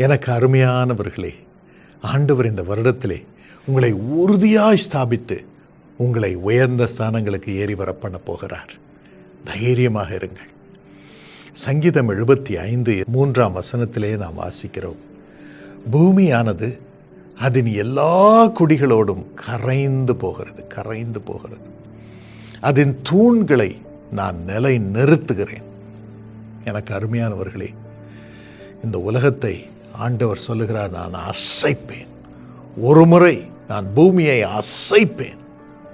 எனக்கு அருமையானவர்களே ஆண்டவர் இந்த வருடத்திலே உங்களை உறுதியாய் ஸ்தாபித்து உங்களை உயர்ந்த ஸ்தானங்களுக்கு ஏறி வர பண்ண போகிறார். தைரியமாக இருங்கள். சங்கீதம் எழுபத்தி ஐந்து மூன்றாம் வசனத்திலே நாம் வாசிக்கிறோம். பூமியானது அதன் எல்லா குடிகளோடும் கரைந்து போகிறது கரைந்து போகிறது. அதன் தூண்களை நான் நிலை நிறுத்துகிறேன் எனக்கு அருமையானவர்களே இந்த உலகத்தை ஆண்டவர் சொல்லுகிறார் நான் அசைப்பேன். ஒரு முறை நான் பூமியை அசைப்பேன்.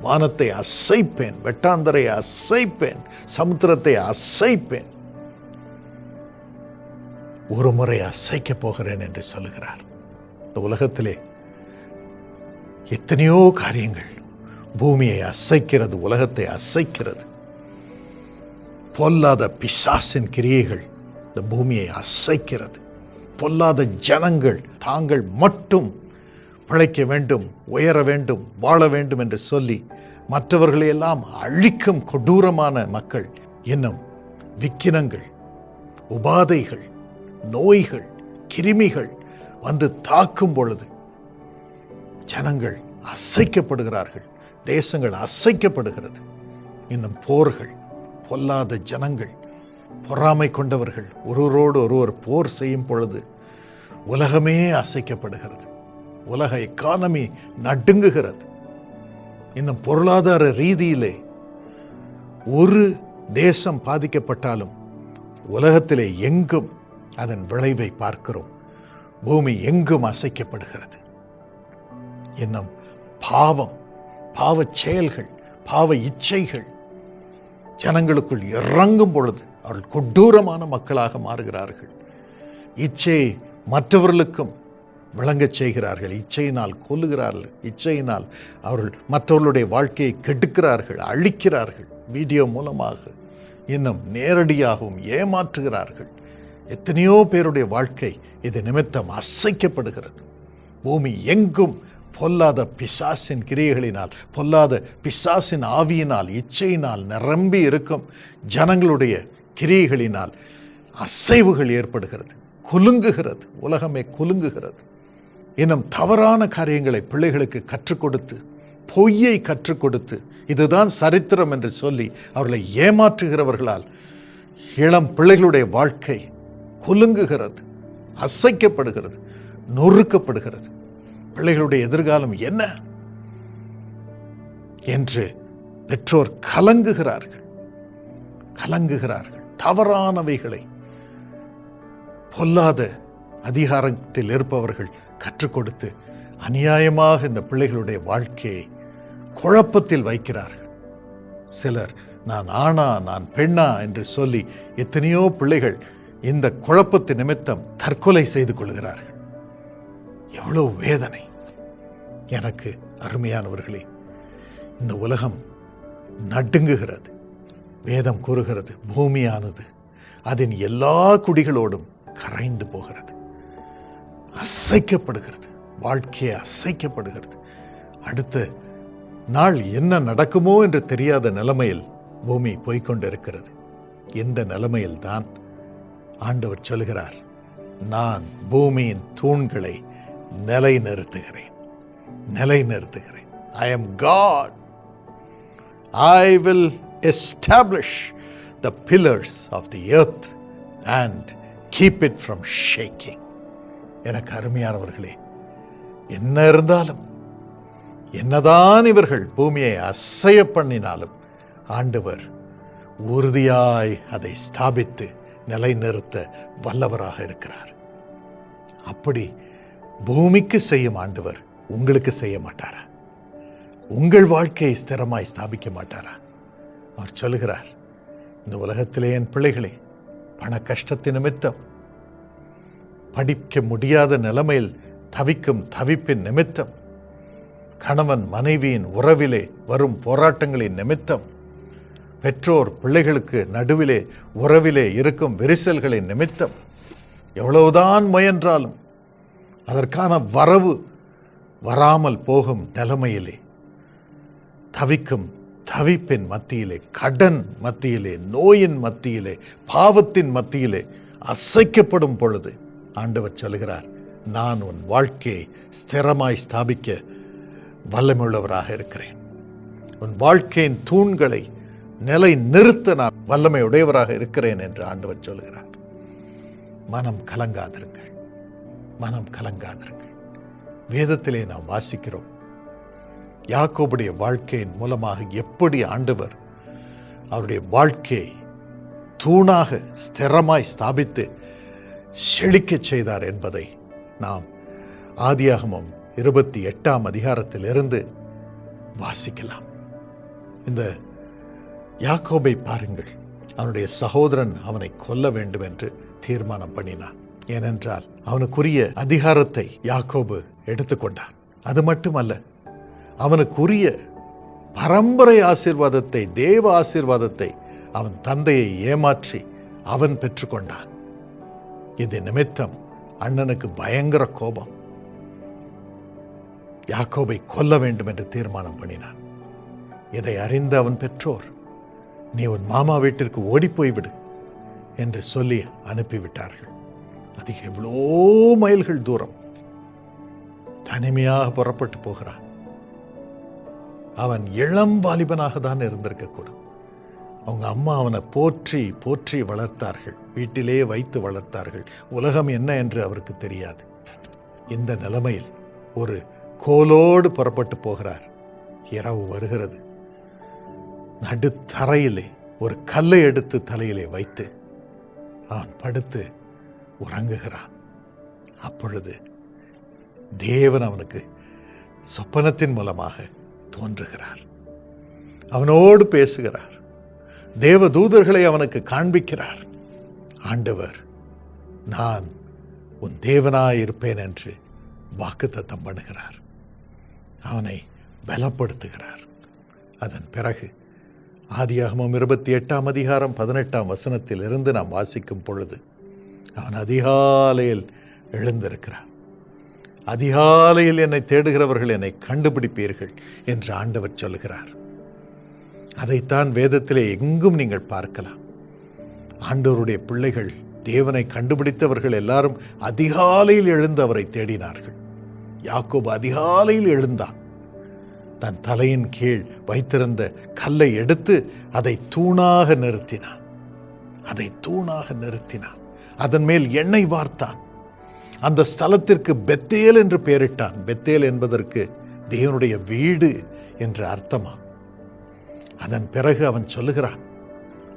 வானத்தை அசைப்பேன். வெட்டாந்தரை அசைப்பேன். சமுத்திரத்தை அசைப்பேன். ஒரு முறை அசைக்கப் போகிறேன் என்று சொல்லுகிறார். இந்த உலகத்திலே எத்தனையோ காரியங்கள் பூமியை அசைக்கிறது உலகத்தை அசைக்கிறது. பொல்லாத பிசாசின் கிரியைகள் இந்த பூமியை அசைக்கிறது. பொல்லாத ஜனங்கள் தாங்கள் மட்டும் பிழைக்க வேண்டும் உயர வேண்டும் வாழ வேண்டும் என்று சொல்லி மற்றவர்களை எல்லாம் அழிக்கும் கொடூரமான மக்கள் இன்னும் விக்கினங்கள் உபாதைகள் நோய்கள் கிருமிகள் வந்து தாக்கும் பொழுது ஜனங்கள் அசைக்கப்படுகிறார்கள் தேசங்கள் அசைக்கப்படுகிறது. இன்னும் போர்கள் பொல்லாத ஜனங்கள் பொறாமை கொண்டவர்கள் ஒருவரோடு ஒருவர் போர் செய்யும் பொழுது உலகமே அசைக்கப்படுகிறது. உலக எக்கானமி நடுங்குகிறது. இன்னும் பொருளாதார ரீதியிலே ஒரு தேசம் பாதிக்கப்பட்டாலும் உலகத்திலே எங்கும் அதன் விளைவை பார்க்கிறோம். பூமி எங்கும் அசைக்கப்படுகிறது. இன்னும் பாவம் பாவச் செயல்கள் பாவ இச்சைகள் ஜனங்களுக்குள் இறங்கும் பொழுது அவர்கள் கொடூரமான மக்களாக மாறுகிறார்கள். இச்சையை மற்றவர்களுக்கும் விளங்கச் செய்கிறார்கள். இச்சையினால் கொல்லுகிறார்கள். இச்சையினால் அவர்கள் மற்றவர்களுடைய வாழ்க்கையை கெடுக்கிறார்கள் அழிக்கிறார்கள். வீடியோ மூலமாக இன்னும் நேரடியாகவும் ஏமாற்றுகிறார்கள். எத்தனையோ பேருடைய வாழ்க்கை இது நிமித்தம் அசைக்கப்படுகிறது. பூமி எங்கும் பொல்லாத பிசாசின் கிரியைகளினால் பொல்லாத பிசாசின் ஆவியினால் இச்சையினால் நிரம்பி இருக்கும் ஜனங்களுடைய கிரியைகளினால் அசைவுகள் ஏற்படுகிறது குலுங்குகிறது உலகமே குலுங்குகிறது. இன்னும் தவறான காரியங்களை பிள்ளைகளுக்கு கற்றுக் கொடுத்து பொய்யை கற்றுக் கொடுத்து இதுதான் சரித்திரம் என்று சொல்லி அவர்களை ஏமாற்றுகிறவர்களால் இளம் பிள்ளைகளுடைய வாழ்க்கை குலுங்குகிறது அசைக்கப்படுகிறது நொறுக்கப்படுகிறது. பிள்ளைகளுடைய எதிர்காலம் என்ன என்று பெற்றோர் கலங்குகிறார்கள் கலங்குகிறார்கள். தவறானவைகளை பொல்லாத அதிகாரத்தில் இருப்பவர்கள் கற்றுக் கொடுத்து அநியாயமாக இந்த பிள்ளைகளுடைய வாழ்க்கையை குழப்பத்தில் வைக்கிறார்கள். சிலர் நான் ஆணா நான் பெண்ணா என்று சொல்லி எத்தனையோ பிள்ளைகள் இந்த குழப்பத்து நிமித்தம் தற்கொலை செய்து கொள்கிறார்கள். எவ்வளவு வேதனை. எனக்கு அருமையானவர்களே இந்த உலகம் நடுங்குகிறது. வேதம் கூறுகிறது பூமியானது அதன் எல்லா குடிகளோடும் கரைந்து போகிறது. அசைக்கப்படுகிறது வாழ்க்கையை அசைக்கப்படுகிறது. அடுத்த நாள் என்ன நடக்குமோ என்று தெரியாத நிலைமையில் பூமி போய்கொண்டிருக்கிறது இந்த நிலைமையில்தான் ஆண்டவர் சொல்கிறார் நான் பூமியின் தூண்களை நிலைநிறுத்துகிறேன் நிலைநிறுத்துகிறேன். I am God I will establish the pillars of the earth and keep it from shaking எனக்கு அருமையானவர்களே என்ன இருந்தாலும் என்னதான் இவர்கள் பூமியை அசைய பண்ணினாலும் ஆண்டவர் உறுதியாய் அதை ஸ்தாபித்து நிலைநிறுத்த வல்லவராக இருக்கிறார். அப்படி பூமிக்கு செய்யும் ஆண்டவர் உங்களுக்கு செய்ய மாட்டாரா? உங்கள் வாழ்க்கையை ஸ்திரமாய் ஸ்தாபிக்க மாட்டாரா? அவர் சொல்லுகிறார் இந்த உலகத்திலே என் பிள்ளைகளே பண கஷ்டத்தை நிமித்தம் படிக்க முடியாத நிலைமையில் தவிக்கும் தவிப்பின் நிமித்தம் கணவன் மனைவியின் உறவிலே வரும் போராட்டங்களின் நிமித்தம் பெற்றோர் பிள்ளைகளுக்கு நடுவிலே உறவிலே இருக்கும் விரிசல்களின் நிமித்தம் எவ்வளவுதான் முயன்றாலும் அதற்கான வரவு வராமல் போகும் நிலைமையிலே தவிக்கும் தவிப்பின் மத்தியிலே கடன் மத்தியிலே நோயின் மத்தியிலே பாவத்தின் மத்தியிலே அசைக்கப்படும் பொழுது ஆண்டவர் சொல்கிறார் நான் உன் வாழ்க்கையை ஸ்திரமாய் ஸ்தாபிக்க வல்லமையுள்ளவராக இருக்கிறேன். உன் வாழ்க்கையின் தூண்களை நிலை நிறுத்த நான் வல்லமை உடையவராக இருக்கிறேன் என்று ஆண்டவர் சொல்கிறார் மனம் கலங்காதிருங்கள். மனம் கலங்காதிருங்கள். வேதத்திலே நாம் வாசிக்கிறோம் யாக்கோபுடைய வாழ்க்கையின் மூலமாக எப்படி ஆண்டவர் அவருடைய வாழ்க்கையை தூணாக ஸ்திரமாய் ஸ்தாபித்து செழிக்கச் செய்தார் என்பதை நாம் ஆதியாகமம் இருபத்தி எட்டாம் அதிகாரத்திலிருந்து வாசிக்கலாம். இந்த யாக்கோபை பாருங்கள். அவனுடைய சகோதரன் அவனை கொல்ல வேண்டும் என்று தீர்மானம் பண்ணினான். ஏனென்றால் அவனுக்குரிய அதிகாரத்தை யாக்கோபு எடுத்துக்கொண்டான். அது மட்டுமல்ல அவனுக்குரிய பரம்பரை ஆசீர்வாதத்தை தேவ ஆசீர்வாதத்தை அவன் தந்தையை ஏமாற்றி அவன் பெற்றுக்கொண்டான். இது நிமித்தம் அண்ணனுக்கு பயங்கர கோபம். யாக்கோபை கொல்ல வேண்டும் என்று தீர்மானம் பண்ணினான். இதை அறிந்த அவன் பெற்றோர் நீ உன் மாமா வீட்டிற்கு ஓடிப்போய் விடு என்று சொல்லி அனுப்பிவிட்டார்கள். அது எவ்வளோ மைல்கள் தூரம். தனிமையாக புறப்பட்டு போகிறான். அவன் இளம் வாலிபனாக தான் இருந்திருக்கக்கூடும். அவங்க அம்மா அவனை போற்றி போற்றி வளர்த்தார்கள். வீட்டிலே வைத்து வளர்த்தார்கள். உலகம் என்ன என்று அவருக்கு தெரியாது. இந்த நிலைமையில் ஒரு கோலோடு புறப்பட்டு போகிறார். இரவு வருகிறது. நடுத்தரையிலே ஒரு கல்லை எடுத்து தலையிலே வைத்து அவன் படுத்து உறங்குகிறான். அப்பொழுது தேவன் அவனுக்கு சொப்பனத்தின் மூலமாக தோன்றுகிறார். அவனோடு பேசுகிறார். தேவ தூதர்களை அவனுக்கு காண்பிக்கிறார். ஆண்டவர் நான் உன் தேவனாய் இருப்பேன் என்று வாக்குத்தத்தம் பண்ணுகிறார். அவனை பலப்படுத்துகிறார். அதன் பிறகு ஆதியாகமம் இருபத்தி எட்டாம் அதிகாரம் பதினெட்டாம் வசனத்தில் இருந்து நாம் வாசிக்கும் பொழுது அவன் அதிகாலையில் எழுந்திருக்கிறான். அதிகாலையில் என்னை தேடுகிறவர்கள் என்னை கண்டுபிடிப்பீர்கள் என்று ஆண்டவர் சொல்லுகிறார். அதைத்தான் வேதத்திலே எங்கும் நீங்கள் பார்க்கலாம். ஆண்டவருடைய பிள்ளைகள் தேவனை கண்டுபிடித்தவர்கள் எல்லாரும் அதிகாலையில் எழுந்து அவரை தேடினார்கள். யாக்கோபு அதிகாலையில் எழுந்தான். தன் தலையின் கீழ் வைத்திருந்த கல்லை எடுத்து அதை தூணாக நிறுத்தினான். அதை தூணாக நிறுத்தினான். அதன் மேல் எண்ணெய் வார்த்தான். அந்த ஸ்தலத்திற்கு பெத்தேல் என்று பெயரிட்டான் பெத்தேல் என்பதற்கு தேவனுடைய வீடு என்று அர்த்தமா அதன் பிறகு அவன் சொல்லுகிறான்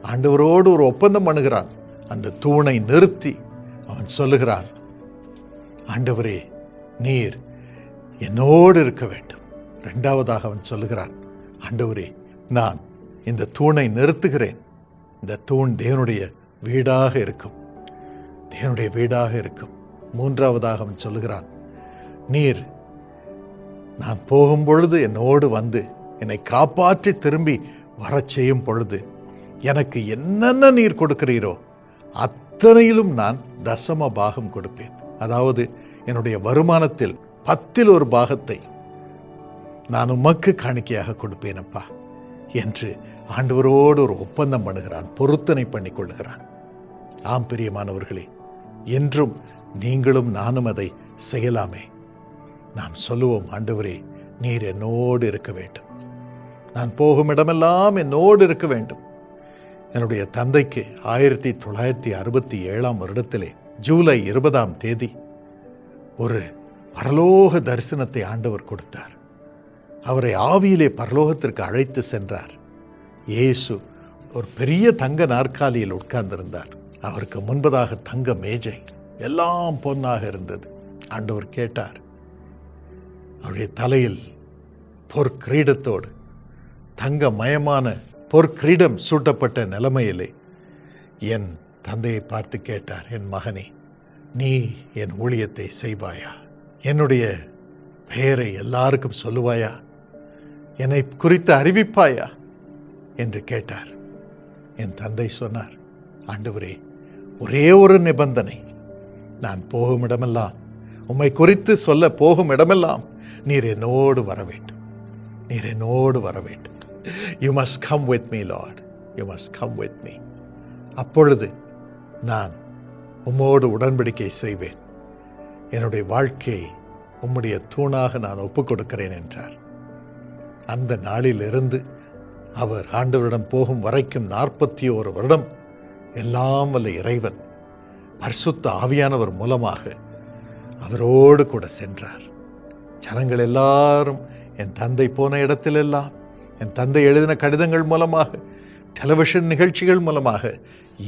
ஆண்டவரோடு ஒரு ஒப்பந்தம் பண்ணுகிறான். அந்த தூணை நிறுத்தி அவன் சொல்லுகிறான் ஆண்டவரே நீர் என்னோடு இருக்க வேண்டும். இரண்டாவதாக அவன் சொல்லுகிறான் ஆண்டவரே நான் இந்த தூணை நிறுத்துகிறேன். இந்த தூண் தேவனுடைய வீடாக இருக்கும். தேவனுடைய வீடாக இருக்கும். மூன்றாவதாக அவன் சொல்லுகிறான். நீர் நான் போகும் பொழுது என்னோடு வந்து என்னை காப்பாற்றி திரும்பி வரச் செய்யும் பொழுது எனக்கு என்னென்ன நீர் கொடுக்கிறீரோ அத்தனையிலும் நான் தசம பாகம் கொடுப்பேன். அதாவது என்னுடைய வருமானத்தில் பத்தில் ஒரு பாகத்தை நான் உமக்கு காணிக்கையாக கொடுப்பேன் அப்பா என்று ஆண்டவரோடு ஒரு ஒப்பந்தம் பண்ணுகிறான் பொருத்தனை பண்ணி கொள்ளுகிறான். ஆம் பிரியமானவர்களே என்றும் நீங்களும் நானும் அதை செய்யலாமே. நாம் சொல்லுவோம் ஆண்டவரே நீர் என்னோடு இருக்க வேண்டும். நான் போகும் இடமெல்லாம் என்னோடு இருக்க வேண்டும். என்னுடைய தந்தைக்கு ஆயிரத்தி தொள்ளாயிரத்தி அறுபத்தி ஏழாம் வருடத்திலே ஜூலை இருபதாம் தேதி ஒரு பரலோக தரிசனத்தை ஆண்டவர் கொடுத்தார். அவரை ஆவியிலே பரலோகத்திற்கு அழைத்து சென்றார். இயேசு ஒரு பெரிய தங்க நாற்காலியில் உட்கார்ந்திருந்தார். அவருக்கு முன்பதாக தங்க மேஜை. எல்லாம் பொன்னாக இருந்தது. ஆண்டவர் கேட்டார் அவருடைய தலையில் பொற்கிரீடத்தோடு தங்க மயமான பொற்கிரீடம் சூட்டப்பட்ட நிலைமையிலே என் தந்தையை பார்த்து கேட்டார் என் மகனே நீ என் ஊழியத்தை செய்வாயா? என்னுடைய பெயரை எல்லாருக்கும் சொல்லுவாயா? என்னை குறித்து அறிவிப்பாயா? என்று கேட்டார். என் தந்தை சொன்னார் ஆண்டவரே ஒரே ஒரு நிபந்தனை நான் போகும் இடமெல்லாம் உம்மை குறித்து சொல்ல போகும் இடமெல்லாம் நீர் என்னோடு வர வேண்டும் நீர் என்னோடு வர வேண்டும் you must come with me lord you must come with me அப்பொழுது நான் உம்மோடு உடன்படிக்கை செய்வேன். என்னுடைய வாழ்க்கையை உம்முடைய தூணாக நான் ஒப்புக் கொடுக்கிறேன் என்றார். அந்த நாளிலிருந்து அவர் ஆண்டவரிடம் போகும் வரைக்கும் நாற்பத்தி ஓரு வருடம் எல்லாம் வல்ல இறைவன் பரிசுத்த ஆவியானவர் மூலமாக அவரோடு கூட சென்றார். ஜனங்கள் எல்லாரும் என் தந்தை போன இடத்திலெல்லாம் என் தந்தை எழுதின கடிதங்கள் மூலமாக டெலிவிஷன் நிகழ்ச்சிகள் மூலமாக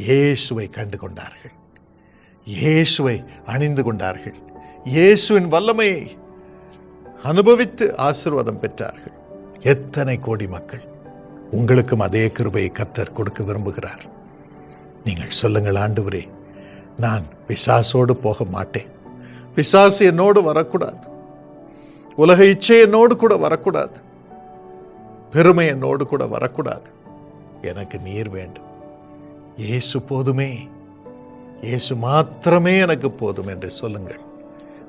இயேசுவை கண்டு கொண்டார்கள். இயேசுவை அணிந்து கொண்டார்கள். இயேசுவின் வல்லமையை அனுபவித்து ஆசீர்வாதம் பெற்றார்கள். எத்தனை கோடி மக்கள் உங்களுக்கும் அதே கிருபையை கத்தர் கொடுக்க விரும்புகிறார். நீங்கள் சொல்லுங்கள் ஆண்டவரே நான் பிசாசோடு போக மாட்டேன். பிசாசு என்னோடு வரக்கூடாது. உலக இச்சை என்னோடு கூட வரக்கூடாது. பெருமை என்னோடு கூட வரக்கூடாது. எனக்கு நீர் வேண்டும். இயேசு போதுமே. இயேசு மாத்திரமே எனக்கு போதும் என்று சொல்லுங்கள்.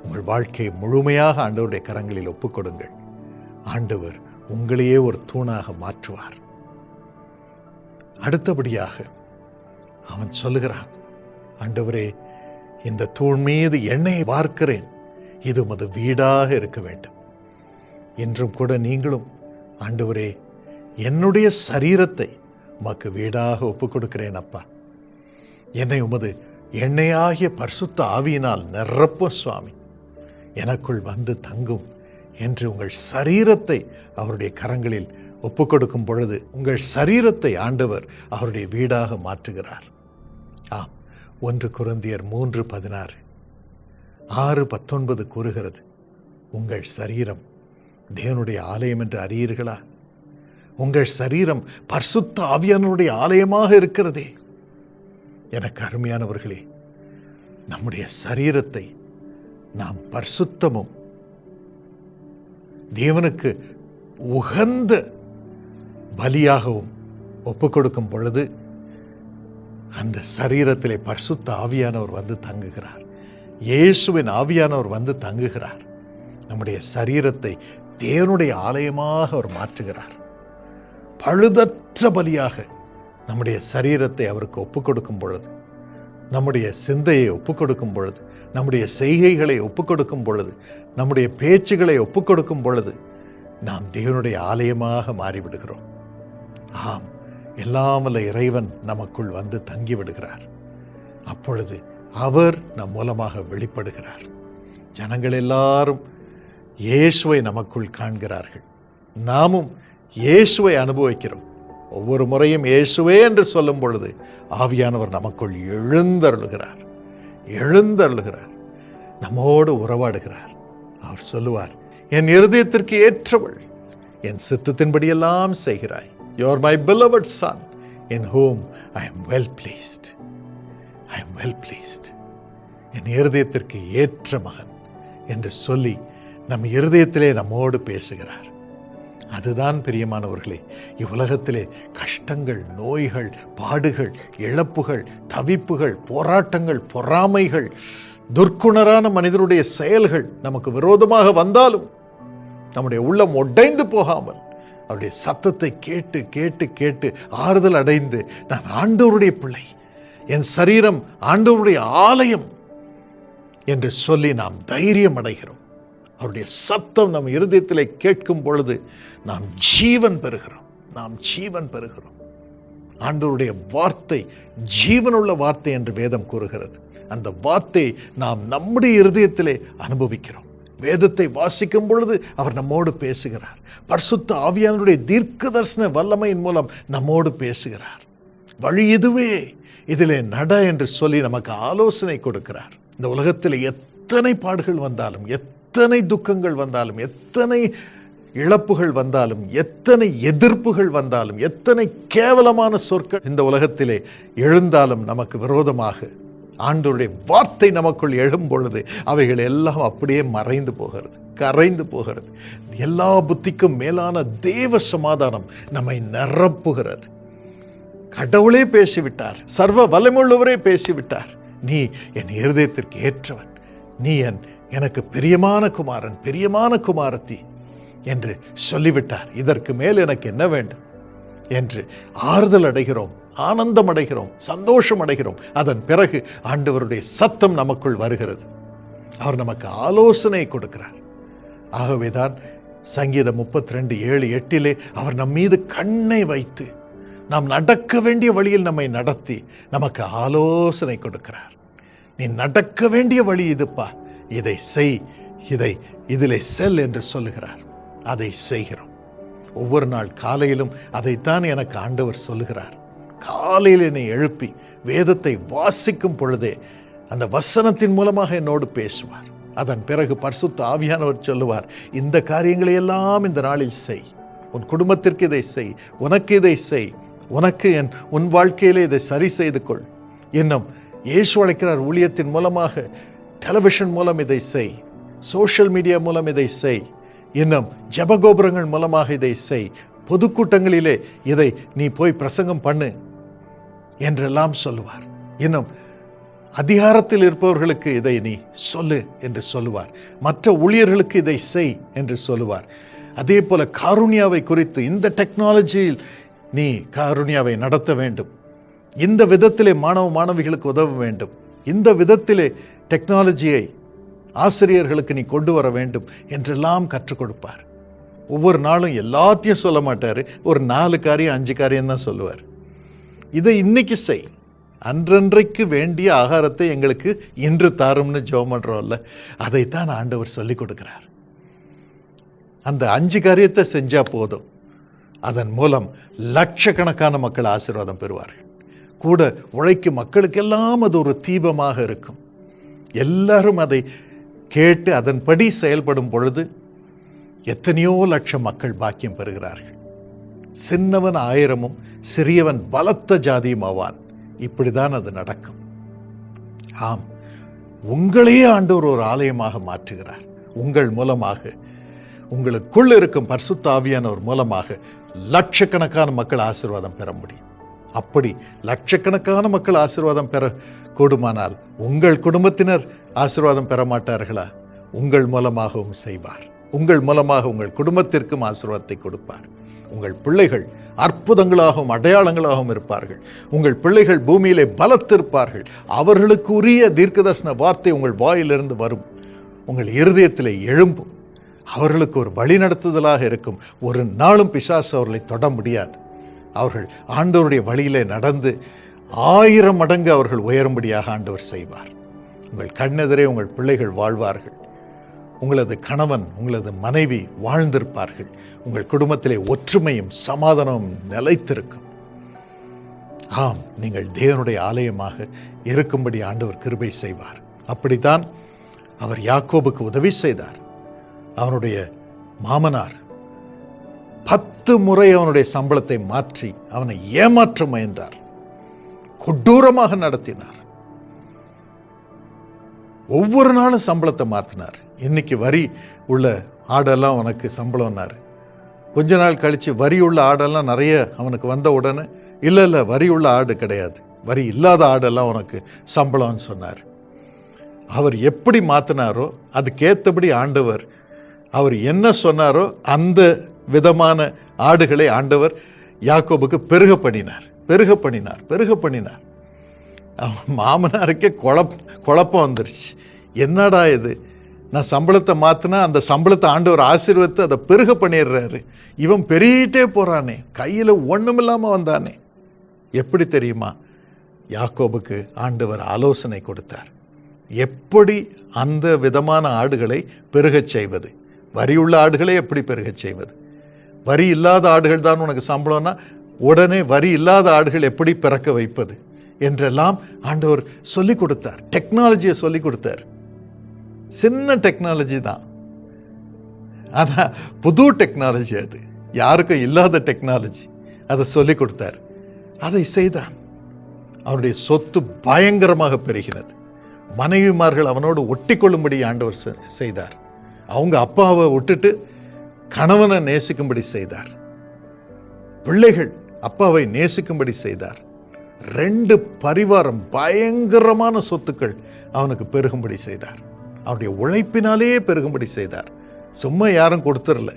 உங்கள் வாழ்க்கையை முழுமையாக ஆண்டவருடைய கரங்களில் ஒப்புக்கொடுங்கள். ஆண்டவர் உங்களையே ஒரு தூணாக மாற்றுவார். அடுத்தபடியாக அவன் சொல்லுகிறான். ஆண்டவரே இந்த தூண் மீது எண்ணெயை பார்க்கிறேன். இது உமது வீடாக இருக்க வேண்டும். இன்றும் கூட நீங்களும் ஆண்டவரே என்னுடைய சரீரத்தை உமக்கு வீடாக ஒப்புக் கொடுக்கிறேன் அப்பா. என்னை உமது எண்ணெயாகிய பரிசுத்த ஆவியினால் நிரப்பும் சுவாமி. எனக்குள் வந்து தங்கும் என்று உங்கள் சரீரத்தை அவருடைய கரங்களில் ஒப்புக் கொடுக்கும் பொழுது உங்கள் சரீரத்தை ஆண்டவர் அவருடைய வீடாக மாற்றுகிறார். ஆம். ஒன்று குருந்தியர் மூன்று பதினாறு. ஆறு பத்தொன்பது கூறுகிறது உங்கள் சரீரம் தேவனுடைய ஆலயம் என்று அறியீர்களா? உங்கள் சரீரம் பர்சுத்த ஆவியானவருடைய ஆலயமாக இருக்கிறதே. எனக்கு அருமையானவர்களே நம்முடைய சரீரத்தை நாம் பர்சுத்தமும் தேவனுக்கு உகந்த பலியாகவும் ஒப்புக்கொடுக்கும் பொழுது அந்த சரீரத்திலே பரிசுத்த ஆவியானவர் வந்து தங்குகிறார். இயேசுவின் ஆவியானவர் வந்து தங்குகிறார். நம்முடைய சரீரத்தை தேவனுடைய ஆலயமாக அவர் மாற்றுகிறார். பழுதற்ற பலியாக நம்முடைய சரீரத்தை அவருக்கு ஒப்பு கொடுக்கும் பொழுது நம்முடைய சிந்தையை ஒப்பு கொடுக்கும் பொழுது நம்முடைய செய்கைகளை ஒப்பு கொடுக்கும் பொழுது நம்முடைய பேச்சுகளை ஒப்பு கொடுக்கும் பொழுது நாம் தேவனுடைய ஆலயமாக மாறிவிடுகிறோம். ஆம். எல்லாமல்ல இறைவன் நமக்குள் வந்து தங்கி விடுகிறார் அப்பொழுது அவர் நம் மூலமாக வெளிப்படுகிறார். ஜனங்கள் எல்லாரும் இயேசுவை நமக்குள் காண்கிறார்கள். நாமும் இயேசுவை அனுபவிக்கிறோம். ஒவ்வொரு முறையும் இயேசுவே என்று சொல்லும் பொழுது ஆவியானவர் நமக்குள் எழுந்தருளுகிறார். எழுந்தருளுகிறார். நம்மோடு உறவாடுகிறார். அவர் சொல்லுவார் என் இருதயத்திற்கு ஏற்றவள் என் சித்தத்தின்படியெல்லாம் செய்கிறாய். You're my beloved son in whom I am well pleased I am well pleased என் இருதயத்திற்கு ஏற்ற மகன் என்று சொல்லி நம் இருதயத்திலே நம்மோடு பேசுகிறார். அதுதான் பிரியமானவர்களே இவ்வுலகத்திலே கஷ்டங்கள் நோய்கள் பாடுகள் இழப்புகள் தவிப்புகள் போராட்டங்கள் பொறாமைகள் துர்க்குணரான மனிதருடைய செயல்கள் நமக்கு விரோதமாக வந்தாலும் நம்முடைய உள்ளம் ஒடைந்து போகாமல் அவருடைய சத்தத்தை கேட்டு கேட்டு கேட்டு ஆறுதல் அடைந்து நான் ஆண்டவருடைய பிள்ளை. என் சரீரம் ஆண்டவருடைய ஆலயம் என்று சொல்லி நாம் தைரியம் அடைகிறோம். அவருடைய சத்தம் நம் இருதயத்தில் கேட்கும் பொழுது நாம் ஜீவன் பெறுகிறோம். நாம் ஜீவன் பெறுகிறோம். ஆண்டவருடைய வார்த்தை ஜீவனுள்ள வார்த்தை என்று வேதம் கூறுகிறது. அந்த வார்த்தை நாம் நம்முடைய இருதயத்திலே அனுபவிக்கிறோம். வேதத்தை வாசிக்கும் பொழுது அவர் நம்மோடு பேசுகிறார். பரிசுத்த ஆவியானுடைய தீர்க்க தரிசன வல்லமையின் மூலம் நம்மோடு பேசுகிறார். வழி இதுவே. இதிலே நட என்று சொல்லி நமக்கு ஆலோசனை கொடுக்கிறார். இந்த உலகத்தில் எத்தனை பாடுகள் வந்தாலும் எத்தனை துக்கங்கள் வந்தாலும் எத்தனை இழப்புகள் வந்தாலும் எத்தனை எதிர்ப்புகள் வந்தாலும் எத்தனை கேவலமான சொற்கள் இந்த உலகத்திலே எழுந்தாலும் நமக்கு விரோதமாக ஆண்டோருடைய வார்த்தை நமக்குள் எழும் பொழுது அவைகள் எல்லாம் அப்படியே மறைந்து போகிறது கரைந்து போகிறது. எல்லா புத்திக்கும் மேலான தேவ சமாதானம் நம்மை நிரப்புகிறது. கடவுளே பேசிவிட்டார் சர்வ வலமுள்ளவரே பேசிவிட்டார். நீ என் இருதயத்திற்கு ஏற்றவன். நீ என் எனக்கு பிரியமான குமாரன் பிரியமான குமாரத்தி என்று சொல்லிவிட்டார். இதற்கு மேல் எனக்கு என்ன வேண்டும்? என்று ஆறுதல் அடைகிறோம். ஆனந்தம் அடைகிறோம் சந்தோஷம் அடைகிறோம் அதன் பிறகு ஆண்டவருடைய சத்தம் நமக்குள் வருகிறது. அவர் நமக்கு ஆலோசனை கொடுக்கிறார். ஆகவேதான் சங்கீதம் முப்பத்தி ரெண்டு ஏழு எட்டிலே அவர் நம் மீது கண்ணை வைத்து நாம் நடக்க வேண்டிய வழியில் நம்மை நடத்தி நமக்கு ஆலோசனை கொடுக்கிறார். நீ நடக்க வேண்டிய வழி இதுப்பா. இதை செய். இதை இதிலே செல் என்று சொல்லுகிறார். அதை செய்கிறோம். ஒவ்வொரு நாள் காலையிலும் அதைத்தான் எனக்கு ஆண்டவர் சொல்லுகிறார். காலையில் என்னை எழுப்பி வேதத்தை வாசிக்கும் பொழுதே அந்த வசனத்தின் மூலமாக என்னோடு பேசுவார். அதன் பிறகு பர்சுத்த ஆவியானவர் சொல்லுவார் இந்த காரியங்களை எல்லாம் இந்த நாளில் செய். உன் குடும்பத்திற்கு இதை செய். உனக்கு இதை செய். உனக்கு என் உன் வாழ்க்கையிலே இதை சரி செய்து கொள். இன்னும் இயேசு அழைக்கிறார் ஊழியத்தின் மூலமாக டெலிவிஷன் மூலம் இதை செய். சோஷியல் மீடியா மூலம் இதை செய். இன்னும் ஜபகோபுரங்கள் மூலமாக இதை செய். பொதுக்கூட்டங்களிலே இதை நீ போய் பிரசங்கம் பண்ணு. என்றெல்லாம் சொல்லுவார். இன்னும் அதிகாரத்தில் இருப்பவர்களுக்கு இதை நீ சொல்லு என்று சொல்லுவார். மற்ற ஊழியர்களுக்கு இதை செய் என்று சொல்லுவார். அதே போல காருண்யாவை குறித்து இந்த டெக்னாலஜியில் நீ காருண்யாவை நடத்த வேண்டும். இந்த விதத்திலே மாணவ மாணவிகளுக்கு உதவ வேண்டும். இந்த விதத்திலே டெக்னாலஜியை ஆசிரியர்களுக்கு நீ கொண்டு வர வேண்டும் என்றெல்லாம் கற்றுக் கொடுப்பார். ஒவ்வொரு நாளும் எல்லாத்தையும் சொல்ல மாட்டார். ஒரு நாலு காரியம் அஞ்சு காரியம் தான் சொல்லுவார். இதை இன்னைக்கு செய். அன்றன்றைக்கு வேண்டிய ஆகாரத்தை எங்களுக்கு இன்று தாரும்னு ஜெபம் பண்ணுறோம்ல அதைத்தான் ஆண்டவர் சொல்லி கொடுக்கிறார். அந்த அஞ்சு காரியத்தை செஞ்சா போதும். அதன் மூலம் லட்சக்கணக்கான மக்கள் ஆசீர்வாதம் பெறுவார்கள். கூட உழைக்கும் மக்களுக்கெல்லாம் அது ஒரு தீபமாக இருக்கும். எல்லாரும் அதை கேட்டு அதன்படி செயல்படும் பொழுது எத்தனையோ லட்சம் மக்கள் பாக்கியம் பெறுகிறார்கள். சின்னவன் ஆயிரமும் சிறியவன் பலத்த ஜாதியும் ஆவான். இப்படிதான் அது நடக்கும். ஆம் உங்களையே ஆண்டவர் ஒரு ஆலயமாக மாற்றுகிறார். உங்கள் மூலமாக உங்களுக்குள் இருக்கும் பரிசுத்த ஆவியானவர் மூலமாக லட்சக்கணக்கான மக்கள் ஆசீர்வாதம் பெற முடியும். அப்படி லட்சக்கணக்கான மக்கள் ஆசீர்வாதம் பெற கூடுமானால் உங்கள் குடும்பத்தினர் ஆசீர்வாதம் பெற மாட்டார்களா? உங்கள் மூலமாகவும் செய்வார். உங்கள் மூலமாக உங்கள் குடும்பத்திற்கும் ஆசீர்வாதத்தை கொடுப்பார். உங்கள் பிள்ளைகள் அற்புதங்களாகவும் அடையாளங்களாகவும் இருப்பார்கள். உங்கள் பிள்ளைகள் பூமியிலே பலத்திருப்பார்கள். அவர்களுக்கு உரிய தீர்க்கதர்சன வார்த்தை உங்கள் வாயிலிருந்து வரும். உங்கள் இருதயத்தில் எழும்பும். அவர்களுக்கு ஒரு வழி நடத்துதலாக இருக்கும். ஒரு நாளும் பிசாசு அவர்களை தொட முடியாது. அவர்கள் ஆண்டவருடைய வழியிலே நடந்து ஆயிரம் மடங்கு அவர்கள் உயரும்படியாக ஆண்டவர் செய்வார். உங்கள் கண்ணெதிரே உங்கள் பிள்ளைகள் வாழ்வார்கள். உங்களது கணவன் உங்களது மனைவி வாழ்ந்திருப்பார்கள். உங்கள் குடும்பத்திலே ஒற்றுமையும் சமாதானமும் நிலைத்திருக்கும். ஆம் நீங்கள் தேவனுடைய ஆலயமாக இருக்கும்படி ஆண்டவர் கிருபை செய்வார். அப்படித்தான் அவர் யாக்கோபுக்கு உதவி செய்தார். அவனுடைய மாமனார் பத்து முறை அவனுடைய சம்பளத்தை மாற்றி அவனை ஏமாற்ற முயன்றார். கொடூரமாக நடத்தினார். ஒவ்வொரு நாளும் சம்பளத்தை மாற்றினார் இன்னைக்கு வரி உள்ள ஆடெல்லாம் உனக்கு சம்பளம்னார். கொஞ்ச நாள் கழித்து வரி உள்ள ஆடெல்லாம் நிறைய அவனுக்கு வந்த உடனே இல்லை இல்லை வரி உள்ள ஆடு கிடையாது. வரி இல்லாத ஆடெல்லாம் உனக்கு சம்பளம்னு சொன்னார். அவர் எப்படி மாற்றினாரோ அதுக்கேற்றபடி ஆண்டவர் அவர் என்ன சொன்னாரோ அந்த விதமான ஆடுகளை ஆண்டவர் யாக்கோபுக்கு பெருக பண்ணினார் பெருக பண்ணினார் பெருக பண்ணினார் மாமனாருக்கே குழப் குழப்பம் வந்துருச்சு. என்னடா இது? நான் சம்பளத்தை மாற்றினா அந்த சம்பளத்தை ஆண்டவர் ஆசீர்வத்தை அதை பெருக பண்ணிடுறாரு. இவன் பெருகிட்டே போகிறானே கையில் ஒன்றுமில்லாமல் வந்தானே. எப்படி தெரியுமா? யாக்கோபுக்கு ஆண்டவர் ஆலோசனை கொடுத்தார். எப்படி அந்த விதமான ஆடுகளை பெருகச் செய்வது? வரி உள்ள ஆடுகளை எப்படி பெருகச் செய்வது? வரி இல்லாத ஆடுகள் தான் உனக்கு சம்பளம்னா உடனே வரி இல்லாத ஆடுகள் எப்படி பிறக்க வைப்பது? என்றெல்லாம் ஆண்டவர் சொல்லிக் கொடுத்தார். டெக்னாலஜியை சொல்லிக் கொடுத்தார். சின்ன டெக்னாலஜி தான். ஆனால் புது டெக்னாலஜி அது. யாருக்கும் இல்லாத டெக்னாலஜி அதை சொல்லி கொடுத்தார். அதை செய்தான். அவனுடைய சொத்து பயங்கரமாக பெருகினது. மனைவிமார்கள் அவனோடு ஒட்டி கொள்ளும்படி ஆண்டவர் செ- செய்தார். அவங்க அப்பாவை விட்டுட்டு கணவனை நேசிக்கும்படி செய்தார். பிள்ளைகள் அப்பாவை நேசிக்கும்படி செய்தார். ரெண்டு பரிவாரம் பயங்கரமான சொத்துக்கள் அவனுக்கு பெருகும்படி செய்தார். அவனுடைய உழைப்பினாலேயே பெருகும்படி செய்தார். சும்மா யாரும் கொடுத்துடல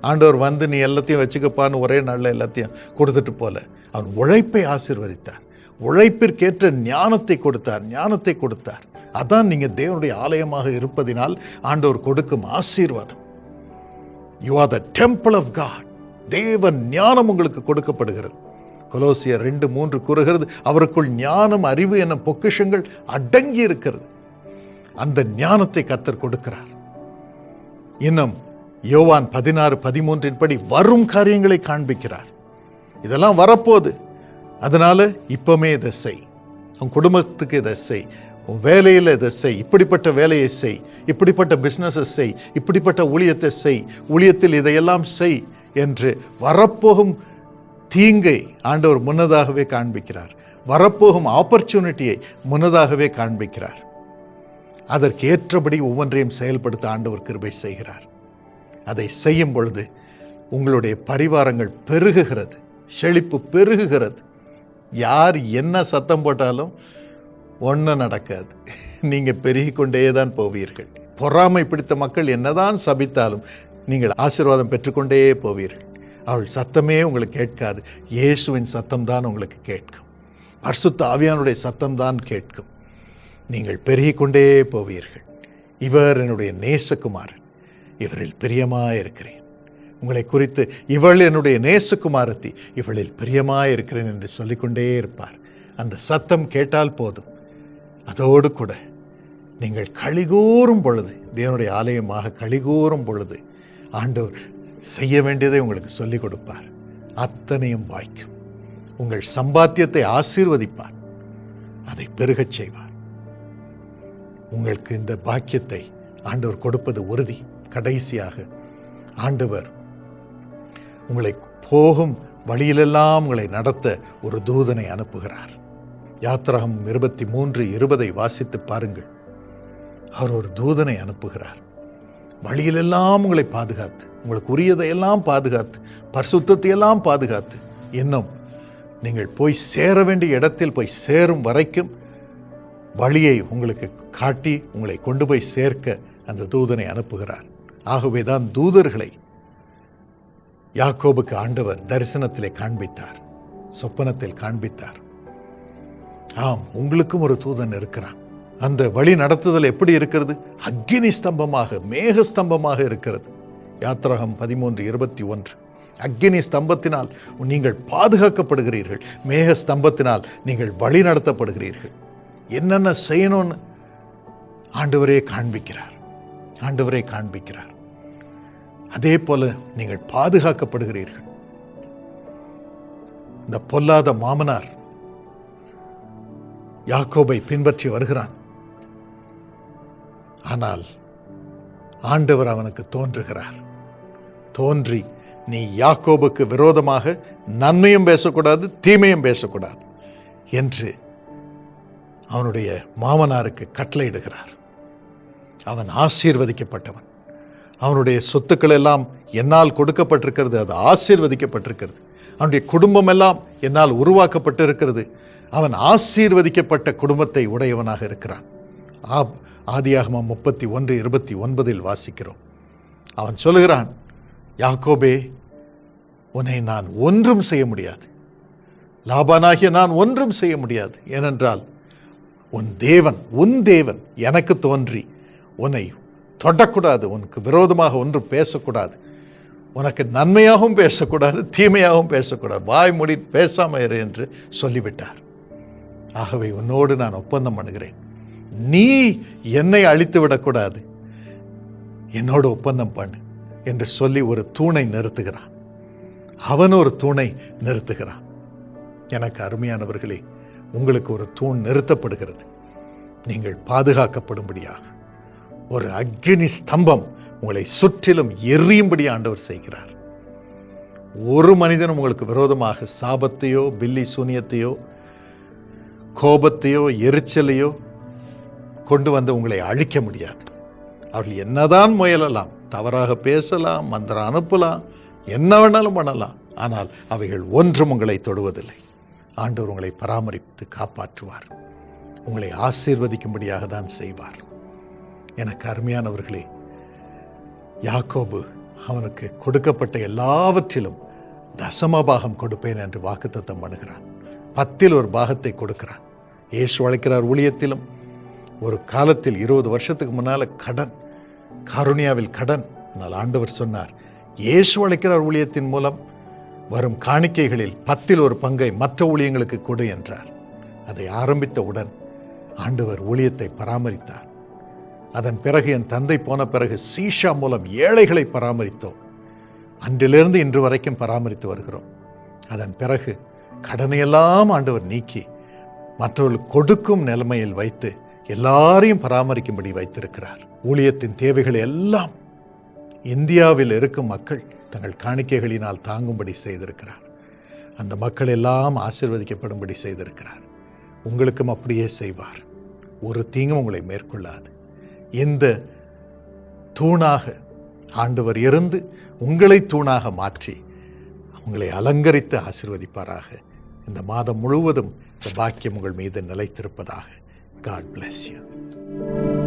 ஆண்டவர் வந்து நீ எல்லாத்தையும் வச்சுக்கப்பான்னு ஒரே நாளில் எல்லாத்தையும் கொடுத்துட்டு போல. அவன் உழைப்பை ஆசீர்வதித்தார். உழைப்பிற்கேற்ற ஞானத்தை கொடுத்தார். ஞானத்தை கொடுத்தார். அதான் நீங்க தேவனுடைய ஆலயமாக இருப்பதினால் ஆண்டவர் கொடுக்கும் ஆசீர்வாதம். You are the temple of God தேவன் ஞானம் உங்களுக்கு கொடுக்கப்படுகிறது. கொலோசியர் ரெண்டு மூன்று கூறுகிறது அவருக்குள் ஞானம் அறிவு என பொக்கிஷங்கள் அடங்கி இருக்கிறது. அந்த ஞானத்தை கத்தர் கொடுக்கிறார். இன்னும் யோவான் பதினாறு பதிமூன்றின் படி வரும் காரியங்களை காண்பிக்கிறார். இதெல்லாம் வரப்போகுது. அதனால இப்பவுமே இதை செய். உன் குடும்பத்துக்கு இதை செய். உன் வேலையில் இதை செய். இப்படிப்பட்ட வேலையை செய். இப்படிப்பட்ட பிஸ்னஸை செய். இப்படிப்பட்ட ஊழியத்தை செய். ஊழியத்தில் இதையெல்லாம் செய் என்று வரப்போகும் தீங்கை ஆண்டவர் முன்னதாகவே காண்பிக்கிறார். வரப்போகும் ஆப்பர்ச்சுனிட்டியை முன்னதாகவே காண்பிக்கிறார். அதற்கு ஏற்றபடி ஒவ்வொன்றையும் செயல்படுத்த ஆண்டவர் கிருபை செய்கிறார். அதை செய்யும் பொழுது உங்களுடைய பரிவாரங்கள் பெருகுகிறது செழிப்பு பெருகுகிறது. யார் என்ன சத்தம் போட்டாலும் ஒன்றும் நடக்காது. நீங்கள் பெருகி கொண்டே தான் போவீர்கள். பொறாமை பிடித்த மக்கள் என்னதான் சபித்தாலும் நீங்கள் ஆசீர்வாதம் பெற்றுக்கொண்டே போவீர்கள். அவள் சத்தமே உங்களுக்கு கேட்காது. இயேசுவின் சத்தம்தான் உங்களுக்கு கேட்கும். பரிசுத்த ஆவியானுடைய சத்தம்தான் கேட்கும். நீங்கள் பெருகிக்கொண்டே போவீர்கள். இவர் என்னுடைய நேசகுமாரன். இவரில் பிரியமாயிருக்கிறேன் உங்களை குறித்து இவள் என்னுடைய நேசகுமாரத்தி இவளில் பிரியமாயிருக்கிறேன் என்று சொல்லிக்கொண்டே இருப்பார். அந்த சத்தம் கேட்டால் போதும். அதோடு கூட நீங்கள் கழிகூறும் பொழுது தேவனுடைய ஆலயமாக கழிகூறும் பொழுது ஆண்டவர் செய்ய வேண்டியதை உங்களுக்கு சொல்லிக் கொடுப்பார். அத்தனையும் வாய்க்கும் உங்கள் சம்பாத்தியத்தை ஆசீர்வதிப்பார். அதை பெருகச் செய்வார். உங்களுக்கு இந்த பாக்கியத்தை ஆண்டவர் கொடுப்பது உறுதி. கடைசியாக ஆண்டவர் உங்களை போகும் வழியிலெல்லாம் உங்களை நடத்த ஒரு தூதனை அனுப்புகிறார். யாத்திரகம் இருபத்தி மூன்று இருபதை வாசித்து பாருங்கள். அவர் ஒரு தூதனை அனுப்புகிறார். வழியிலெல்லாம் உங்களை பாதுகாத்து உங்களுக்கு உரியதையெல்லாம் பாதுகாத்து பரிசுத்தையெல்லாம் பாதுகாத்து இன்னும் நீங்கள் போய் சேர வேண்டிய இடத்தில் போய் சேரும் வரைக்கும் வழியை உங்களுக்கு காட்டி உங்களை கொண்டு போய் சேர்க்க அந்த தூதனை அனுப்புகிறார். ஆகவே தான் தூதர்களை யாக்கோபுக்கு ஆண்டவர் தரிசனத்திலே காண்பித்தார் சொப்பனத்தில் காண்பித்தார். ஆம் உங்களுக்கும் ஒரு தூதன் இருக்கிறான். அந்த வழி நடத்துதல் எப்படி இருக்கிறது? அக்னி ஸ்தம்பமாக மேக ஸ்தம்பமாக இருக்கிறது. யாத்திரகம் பதிமூன்று இருபத்தி ஒன்று. அக்னி ஸ்தம்பத்தினால் நீங்கள் பாதுகாக்கப்படுகிறீர்கள். மேக ஸ்தம்பத்தினால் நீங்கள் வழி நடத்தப்படுகிறீர்கள். என்னென்ன செய்யணும்னு ஆண்டவரே காண்பிக்கிறார். ஆண்டவரே காண்பிக்கிறார். அதே போல நீங்கள் பாதுகாக்கப்படுகிறீர்கள். இந்த பொல்லாத மாமனார் யாக்கோபை பின்பற்றி வருகிறான். ஆனால் ஆண்டவர் அவனுக்கு தோன்றுகிறார். தோன்றி நீ யாக்கோபுக்கு விரோதமாக நன்மையும் பேசக்கூடாது தீமையும் பேசக்கூடாது என்று அவனுடைய மாமனாருக்கு கட்டளையிடுகிறார். அவன் ஆசீர்வதிக்கப்பட்டவன். அவனுடைய சொத்துக்கள் எல்லாம் என்னால் கொடுக்கப்பட்டிருக்கிறது அது ஆசீர்வதிக்கப்பட்டிருக்கிறது. அவனுடைய குடும்பம் எல்லாம் என்னால் உருவாக்கப்பட்டிருக்கிறது. அவன் ஆசீர்வதிக்கப்பட்ட குடும்பத்தை உடையவனாக இருக்கிறான். ஆ ஆதியாகமம் முப்பத்தி ஒன்று இருபத்தி ஒன்பதில் வாசிக்கிறோம். அவன் சொல்லுகிறான் யாக்கோபே உன்னை நான் ஒன்றும் செய்ய முடியாது. லாபானாகிய நான் ஒன்றும் செய்ய முடியாது. ஏனென்றால் உன் தேவன் உன் தேவன் எனக்கு தோன்றி உன்னை தொடக்கூடாது உனக்கு விரோதமாக ஒன்றும் பேசக்கூடாது. உனக்கு நன்மையாகவும் பேசக்கூடாது தீமையாகவும் பேசக்கூடாது. வாய் மூடி பேசாமல் இரு என்று சொல்லிவிட்டார். ஆகவே உன்னோடு நான் ஒப்பந்தம் பண்ணுகிறேன். நீ என்னை அழித்து விடக்கூடாது. என்னோட ஒப்பந்தம் பண்ணு என்று சொல்லி ஒரு தூணை நிறுத்துகிறான். அவன் ஒரு தூணை நிறுத்துகிறான். எனக்கு அருமையானவர்களே உங்களுக்கு ஒரு தூண் நிறுத்தப்படுகிறது. நீங்கள் பாதுகாக்கப்படும்படியாக. ஒரு அக்னி ஸ்தம்பம் உங்களை சுற்றிலும் எரியும்படி ஆண்டவர் செய்கிறார். ஒரு மனிதனும் உங்களுக்கு விரோதமாக சாபத்தையோ பில்லி சூனியத்தையோ கோபத்தையோ எரிச்சலையோ கொண்டு வந்து உங்களை அழிக்க முடியாது. அவர்கள் என்னதான் முயலலாம் தவறாக பேசலாம் மந்திரம் அனுப்பலாம் என்ன வேணாலும் பண்ணலாம். ஆனால் அவைகள் ஒன்றும் உங்களை தொடுவதில்லை. ஆண்டவர் உங்களை பராமரித்து காப்பாற்றுவார். உங்களை ஆசீர்வதிக்கும்படியாக தான் செய்வார். எனக்கு அருமையானவர்களே யாக்கோபு அவனுக்கு கொடுக்கப்பட்ட எல்லாவற்றிலும் தசமபாகம் கொடுப்பேன் என்று வாக்குத்தத்தம் பண்ணுகிறான். பத்தில் ஒரு பாகத்தை கொடுக்கிறான். ஏசு அழைக்கிறார் ஊழியத்திலும் ஒரு காலத்தில் இருபது வருஷத்துக்கு முன்னால் கடன் காருணியாவில் கடன். ஆனால் ஆண்டவர் சொன்னார் இயேசு அழைக்கிறார் ஊழியத்தின் மூலம் வரும் காணிக்கைகளில் பத்தில் ஒரு பங்கை மற்ற ஊழியங்களுக்கு கொடு என்றார். அதை ஆரம்பித்தவுடன் ஆண்டவர் ஊழியத்தை பராமரித்தார். அதன் பிறகு என் தந்தை போன பிறகு சீஷா மூலம் ஏழைகளை பராமரித்தோம். அன்றிலிருந்து இன்று வரைக்கும் பராமரித்து வருகிறோம். அதன் பிறகு கடனையெல்லாம் ஆண்டவர் நீக்கி மற்றவர்கள் கொடுக்கும் நிலைமையில் வைத்து எல்லாரையும் பராமரிக்கும்படி வைத்திருக்கிறார். ஊழியத்தின் தேவைகளை எல்லாம் இந்தியாவில் இருக்கும் மக்கள் தங்கள் காணிக்கைகளினால் தாங்கும்படி செய்திருக்கிறார். அந்த மக்கள் எல்லாம் ஆசிர்வதிக்கப்படும்படி செய்திருக்கிறார். உங்களுக்கும் அப்படியே செய்வார். ஒரு தீங்கும் உங்களை மேற்கொள்ளாது. இந்த தூணாக ஆண்டவர் இருந்து உங்களை தூணாக மாற்றி உங்களை அலங்கரித்து ஆசீர்வதிப்பாராக. இந்த மாதம் முழுவதும் இந்த பாக்கியம் உங்கள் மீது நிலைத்திருப்பதாக காட் bless you